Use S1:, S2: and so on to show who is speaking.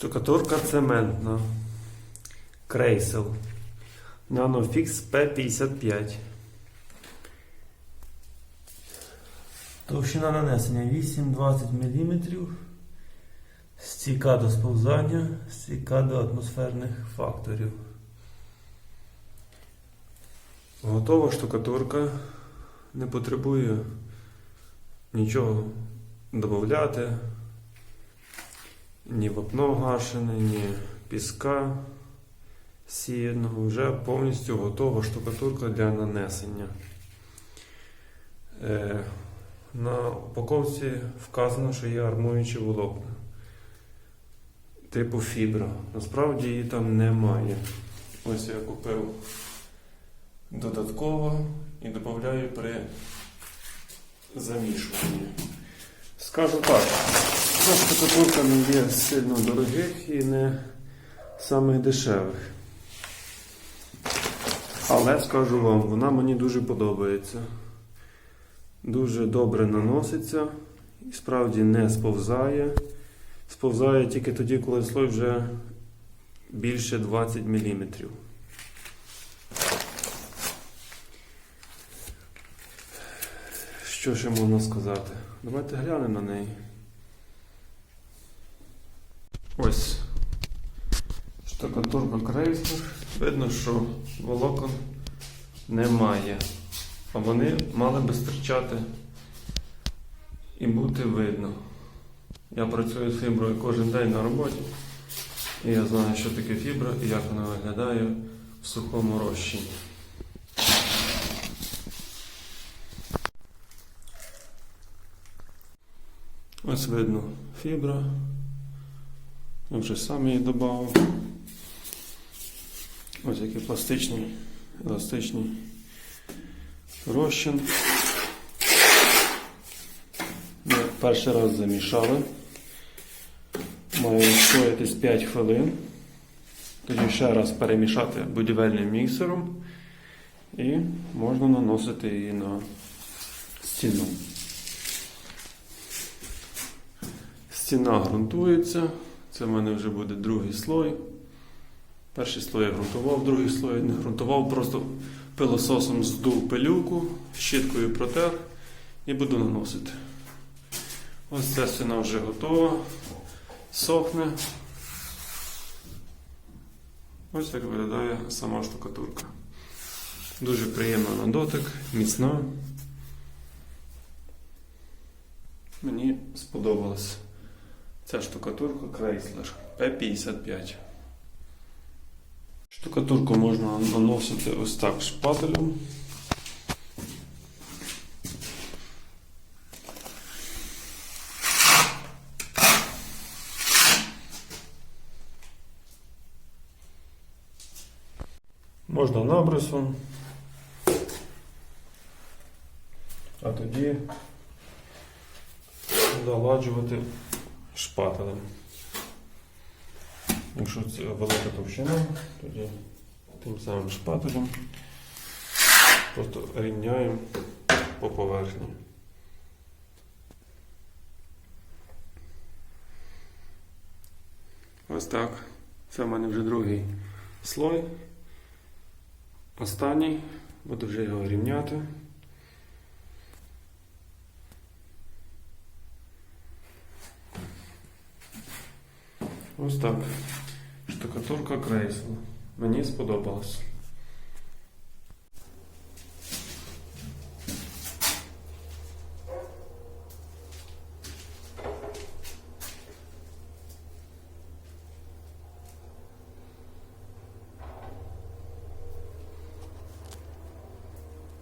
S1: Штукатурка цементна. Крейсел. Nanofix P55. Товщина нанесення 8-20 мм. Стійка до сповзання, стійка до атмосферних факторів. Готова штукатурка. Не потребує нічого додати. Ні вапно гашене, ні піска сіяного. Вже повністю готова штукатурка для нанесення. Е, на упаковці вказано, що є армуючі волокна. Типу фібра. Насправді її там немає. Ось я купив додатково і додаю при замішуванні. Скажу так, штукатурка не є сильно дорогих і не самих дешевих. Але скажу вам, вона мені дуже подобається. Дуже добре наноситься і справді не сповзає. Сповзає тільки тоді, коли слой вже більше 20 мм. Що ще можна сказати? Давайте глянемо на неї. Ось штукатурка Крейслер. Видно, що волокон немає. А вони мали би стирчати і бути видно. Я працюю з фіброю кожен день на роботі. І я знаю, що таке фібра і як вона виглядає в сухому розчині. Ось видно фібра. Вже сам її додав. Ось який пластичний, еластичний розчин. Ми перший раз замішали. Має відстоятись 5 хвилин. Тоді ще раз перемішати будівельним міксером і можна наносити її на стіну. Стіна ґрунтується. Це в мене вже буде другий слой. Перший слой я ґрунтував, другий слой не ґрунтував, просто пилососом здув пилюку, щіткою протер і буду наносити. Ось ця стіна вже готова, сохне. Ось як виглядає сама штукатурка. Дуже приємна на дотик, міцна. Мені сподобалась ця штукатурка Chrysler P55. Штукатурку можна наносити ось так шпателем. Можна набрисом, а тоді заладжувати шпателем. Якщо це велика товщина, тоді тим самим шпателем просто рівняємо по поверхні. Ось так. Це в мене вже другий слой. Останній. Буду вже його рівняти. Ось так. Штукатурка крейсла. Мені сподобалось.